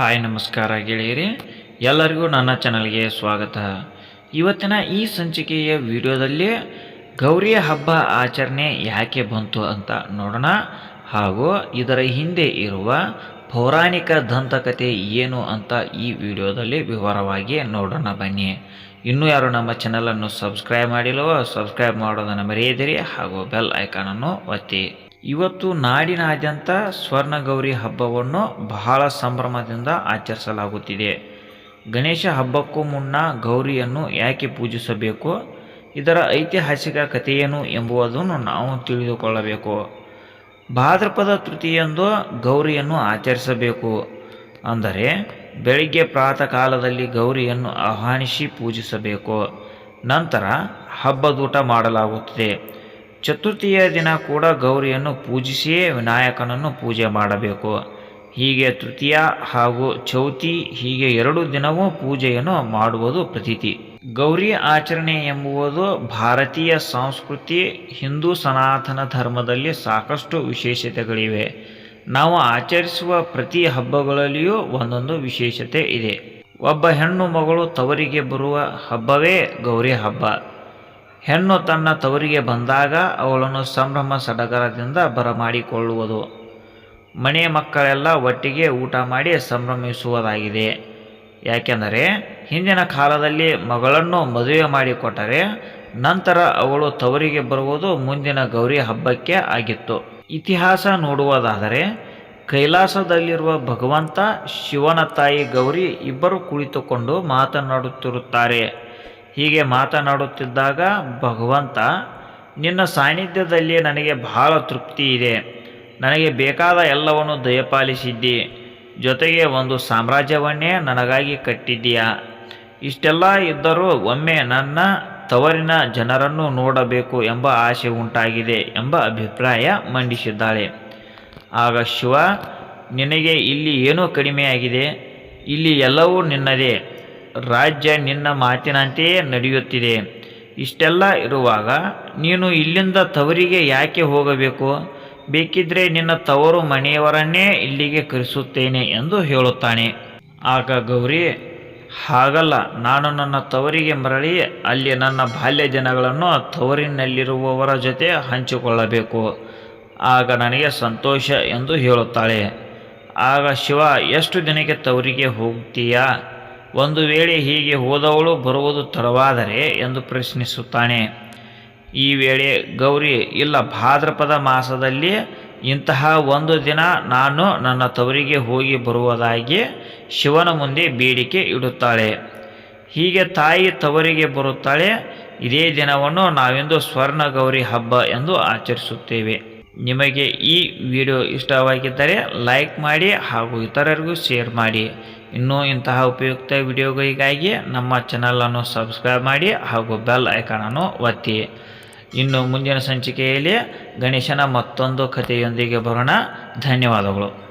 Hi, ನಮಸ್ಕಾರ ಗೆಳೆಯರಿ. ಎಲ್ಲರಿಗೂ ನನ್ನ ಚಾನಲ್ಗೆ ಸ್ವಾಗತ. ಇವತ್ತಿನ ಈ ಸಂಚಿಕೆಯ ವಿಡಿಯೋದಲ್ಲಿ ಗೌರಿಯ ಹಬ್ಬ ಆಚರಣೆ ಯಾಕೆ ಬಂತು ಅಂತ ನೋಡೋಣ. ಹಾಗೂ ಇದರ ಹಿಂದೆ ಇರುವ ಪೌರಾಣಿಕ ದಂತಕತೆ ಏನು ಅಂತ ಈ ವಿಡಿಯೋದಲ್ಲಿ ವಿವರವಾಗಿ ನೋಡೋಣ ಬನ್ನಿ. ಇನ್ನೂ ಯಾರು ನಮ್ಮ ಚಾನಲನ್ನು ಸಬ್ಸ್ಕ್ರೈಬ್ ಮಾಡಿಲ್ಲವೋ, ಸಬ್ಸ್ಕ್ರೈಬ್ ಮಾಡೋದನ್ನು ಮರೆಯದಿರಿ. ಹಾಗೂ ಬೆಲ್ ಐಕಾನನ್ನು ಒತ್ತಿ. ಇವತ್ತು ನಾಡಿನಾದ್ಯಂತ ಸ್ವರ್ಣಗೌರಿ ಹಬ್ಬವನ್ನು ಬಹಳ ಸಂಭ್ರಮದಿಂದ ಆಚರಿಸಲಾಗುತ್ತಿದೆ. ಗಣೇಶ ಹಬ್ಬಕ್ಕೂ ಮುನ್ನ ಗೌರಿಯನ್ನು ಯಾಕೆ ಪೂಜಿಸಬೇಕು, ಇದರ ಐತಿಹಾಸಿಕ ಕಥೆಯೇನು ಎಂಬುದನ್ನು ನಾವು ತಿಳಿದುಕೊಳ್ಳಬೇಕು. ಭಾದ್ರಪದ ತೃತೀಯಂದು ಗೌರಿಯನ್ನು ಆಚರಿಸಬೇಕು. ಅಂದರೆ ಬೆಳಿಗ್ಗೆ ಪ್ರಾತಃ ಕಾಲದಲ್ಲಿ ಗೌರಿಯನ್ನು ಆಹ್ವಾನಿಸಿ ಪೂಜಿಸಬೇಕು. ನಂತರ ಹಬ್ಬದೂಟ ಮಾಡಲಾಗುತ್ತದೆ. ಚತುರ್ಥಿಯ ದಿನ ಕೂಡ ಗೌರಿಯನ್ನು ಪೂಜಿಸಿಯೇ ವಿನಾಯಕನನ್ನು ಪೂಜೆ ಮಾಡಬೇಕು. ಹೀಗೆ ತೃತೀಯ ಹಾಗೂ ಚೌತಿ ಹೀಗೆ ಎರಡು ದಿನವೂ ಪೂಜೆಯನ್ನು ಮಾಡುವುದು ಪ್ರತೀತಿ. ಗೌರಿ ಆಚರಣೆ ಎಂಬುವುದು ಭಾರತೀಯ ಸಂಸ್ಕೃತಿ, ಹಿಂದೂ ಸನಾತನ ಧರ್ಮದಲ್ಲಿ ಸಾಕಷ್ಟು ವಿಶೇಷತೆಗಳಿವೆ. ನಾವು ಆಚರಿಸುವ ಪ್ರತಿ ಹಬ್ಬಗಳಲ್ಲಿಯೂ ಒಂದೊಂದು ವಿಶೇಷತೆ ಇದೆ. ಒಬ್ಬ ಹೆಣ್ಣು ಮಗಳು ತವರಿಗೆ ಬರುವ ಹಬ್ಬವೇ ಗೌರಿ ಹಬ್ಬ. ಹೆಣ್ಣು ತನ್ನ ತವರಿಗೆ ಬಂದಾಗ ಅವಳನ್ನು ಸಂಭ್ರಮ ಸಡಗರದಿಂದ ಬರಮಾಡಿಕೊಳ್ಳುವುದು. ಮನೆಯ ಮಕ್ಕಳೆಲ್ಲ ಒಟ್ಟಿಗೆ ಊಟ ಮಾಡಿ ಸಂಭ್ರಮಿಸುವುದಾಗಿದೆ. ಯಾಕೆಂದರೆ, ಹಿಂದಿನ ಕಾಲದಲ್ಲಿ ಮಗಳನ್ನು ಮದುವೆ ಮಾಡಿಕೊಟ್ಟರೆ ನಂತರ ಅವಳು ತವರಿಗೆ ಬರುವುದು ಮುಂದಿನ ಗೌರಿ ಹಬ್ಬಕ್ಕೆ ಆಗಿತ್ತು. ಇತಿಹಾಸ ನೋಡುವುದಾದರೆ, ಕೈಲಾಸದಲ್ಲಿರುವ ಭಗವಂತ, ಶಿವನ ತಾಯಿ ಗೌರಿ ಇಬ್ಬರು ಕುಳಿತುಕೊಂಡು ಮಾತನಾಡುತ್ತಿರುತ್ತಾರೆ. ಹೀಗೆ ಮಾತನಾಡುತ್ತಿದ್ದಾಗ, ಭಗವಂತ, ನಿನ್ನ ಸಾನ್ನಿಧ್ಯದಲ್ಲಿ ನನಗೆ ಬಹಳ ತೃಪ್ತಿ ಇದೆ. ನನಗೆ ಬೇಕಾದ ಎಲ್ಲವನ್ನು ದಯಪಾಲಿಸಿದ್ದಿ. ಜೊತೆಗೆ ಒಂದು ಸಾಮ್ರಾಜ್ಯವನ್ನೇ ನನಗಾಗಿ ಕಟ್ಟಿದ್ದೀಯಾ. ಇಷ್ಟೆಲ್ಲ ಇದ್ದರೂ ಒಮ್ಮೆ ನನ್ನ ತವರಿನ ಜನರನ್ನು ನೋಡಬೇಕು ಎಂಬ ಆಸೆ ಉಂಟಾಗಿದೆ ಎಂಬ ಅಭಿಪ್ರಾಯ ಮಂಡಿಸಿದ್ದಾಳೆ. ಆಗ ಶಿವ, ನಿನಗೆ ಇಲ್ಲಿ ಏನೂ ಕಡಿಮೆಯಾಗಿದೆ? ಇಲ್ಲಿ ಎಲ್ಲವೂ ನಿನ್ನದೇ. ರಾಜ್ಯ ನಿನ್ನ ಮಾತಿನಂತೆಯೇ ನಡೆಯುತ್ತಿದೆ. ಇಷ್ಟೆಲ್ಲ ಇರುವಾಗ ನೀನು ಇಲ್ಲಿಂದ ತವರಿಗೆ ಯಾಕೆ ಹೋಗಬೇಕು? ಬೇಕಿದ್ರೆ ನಿನ್ನ ತವರು ಮನೆಯವರನ್ನೇ ಇಲ್ಲಿಗೆ ಕರೆಸುತ್ತೇನೆ ಎಂದು ಹೇಳುತ್ತಾನೆ. ಆಗ ಗೌರಿ, ಹಾಗಲ್ಲ, ನಾನು ನನ್ನ ತವರಿಗೆ ಮರಳಿ ಅಲ್ಲಿ ನನ್ನ ಬಾಲ್ಯ ದಿನಗಳನ್ನು ತವರಿನಲ್ಲಿರುವವರ ಜೊತೆ ಹಂಚಿಕೊಳ್ಳಬೇಕು. ಆಗ ನನಗೆ ಸಂತೋಷ ಎಂದು ಹೇಳುತ್ತಾಳೆ. ಆಗ ಶಿವ, ಎಷ್ಟು ದಿನಕ್ಕೆ ತವರಿಗೆ ಹೋಗ್ತೀಯಾ ಒಂದು ವೇಳೆ ಹೀಗೆ ಹೋದವಳು ಬರುವುದು ತಡವಾದರೆ ಎಂದು ಪ್ರಶ್ನಿಸುತ್ತಾನೆ. ಈ ವೇಳೆ, ಗೌರಿ, ಇಲ್ಲ, ಭಾದ್ರಪದ ಮಾಸದಲ್ಲಿ ಇಂತಹ ಒಂದು ದಿನ ನಾನು ನನ್ನ ತವರಿಗೆ ಹೋಗಿ ಬರುವುದಾಗಿ ಶಿವನ ಮುಂದೆ ಬೇಡಿಕೆ ಇಡುತ್ತಾಳೆ. ಹೀಗೆ ತಾಯಿ ತವರಿಗೆ ಬರುತ್ತಾಳೆ, ಇದೇ ದಿನವನ್ನು ನಾವೆಂದು ಸ್ವರ್ಣ ಗೌರಿ ಹಬ್ಬ ಎಂದು ಆಚರಿಸುತ್ತೇವೆ. ನಿಮಗೆ ಈ ವಿಡಿಯೋ ಇಷ್ಟವಾಗಿದ್ದರೆ ಲೈಕ್ ಮಾಡಿ ಹಾಗೂ ಇತರರಿಗೂ ಶೇರ್ ಮಾಡಿ. ಇನ್ನೂ ಇಂತಹ ಉಪಯುಕ್ತ ವಿಡಿಯೋಗಳಿಗಾಗಿ ನಮ್ಮ ಚಾನಲನ್ನು ಸಬ್ಸ್ಕ್ರೈಬ್ ಮಾಡಿ ಹಾಗೂ ಬೆಲ್ ಐಕಾನನ್ನು ಒತ್ತಿ. ಇನ್ನು ಮುಂದಿನ ಸಂಚಿಕೆಯಲ್ಲಿ ಗಣೇಶನ ಮತ್ತೊಂದು ಕಥೆಯೊಂದಿಗೆ ಬರೋಣ. ಧನ್ಯವಾದಗಳು.